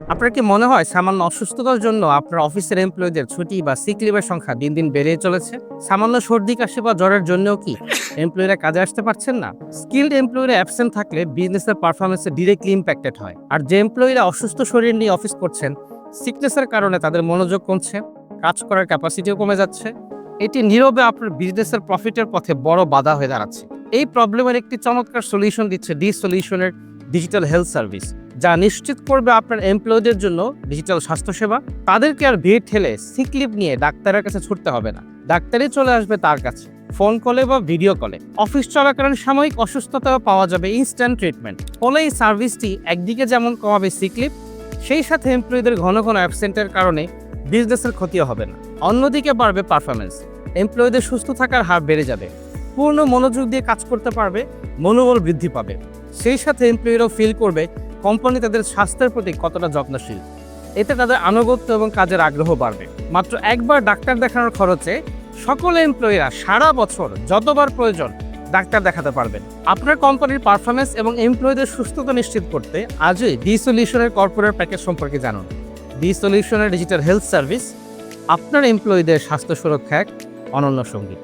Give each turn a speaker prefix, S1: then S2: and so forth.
S1: আপনার কি মনে হয় সামান্য অসুস্থতার জন্য আপনার অফিসের এমপ্লয়ীদের ছুটি বা সিক লিভের সংখ্যা দিন দিন বেড়ে চলেছে? সামান্য সর্দি, কাশি বা জ্বরের জন্যও কি এমপ্লয়িরা কাজে আসতে পারছেন না? স্কিলড এমপ্লয়িরা অ্যাবসেন্ট থাকলে বিজনেসের পারফরমেন্সে ডিরেক্টলি ইম্প্যাক্টেড হয়। আর যে এমপ্লয়িরা অসুস্থ শরীর নিয়ে অফিস করছেন সিকনেসের কারণে তাদের মনোযোগ কমছে, কাজ করার ক্যাপাসিটিও কমে যাচ্ছে। এটি নীরবে আপনার বিজনেসের প্রফিটের পথে বড় বাধা হয়ে দাঁড়াচ্ছে। এই প্রবলেমের একটি চমৎকার সলিউশন দিচ্ছে ডি সলিউশনের ডিজিটাল হেলথ সার্ভিস যা নিশ্চিত করবে আপনার এমপ্লয়ীদের জন্য ডিজিটাল স্বাস্থ্যসেবা। তাদেরকে আর ভিড় ঠেলে সিক লিভ নিয়ে ডাক্তারের কাছে ছুটতে হবে না। ডাক্তারই চলে আসবে তার কাছে। ফোন কলে বা ভিডিও কলে অফিস চলাকালীন সাময়িক অসুস্থতাও পাওয়া যাবে ইনস্ট্যান্ট ট্রিটমেন্ট ফলে এই সার্ভিসটি একদিকে যেমন কমাবে সিক লিভ সেই সাথে এমপ্লয়ীদের ঘন ঘন অ্যাবসেন্টের কারণে বিজনেসের ক্ষতিও হবে না। অন্যদিকে বাড়বে পারফরমেন্স এমপ্লয়ীদের সুস্থ থাকার হার বেড়ে যাবে। পূর্ণ মনোযোগ দিয়ে কাজ করতে পারবে, মনোবল বৃদ্ধি পাবে। সেই সাথে এমপ্লয়িরাও ফিল করবে কোম্পানি তাদের স্বাস্থ্যের প্রতি কতটা যত্নশীল। এতে তাদের আনুগত্য এবং কাজের আগ্রহ বাড়বে। মাত্র একবার ডাক্তার দেখানোর খরচে সকল এমপ্লয়িরা সারা বছর যতবার প্রয়োজন ডাক্তার দেখাতে পারবেন। আপনার কোম্পানির পারফরমেন্স এবং এমপ্লয়ীদের সুস্থতা নিশ্চিত করতে আজই ডি সলিউশনের কর্পোরেট প্যাকেজ সম্পর্কে জানুন। ডি সলিউশনের ডিজিটাল হেলথ সার্ভিস আপনার এমপ্লয়ীদের স্বাস্থ্য সুরক্ষা এক অনন্য সঙ্গী।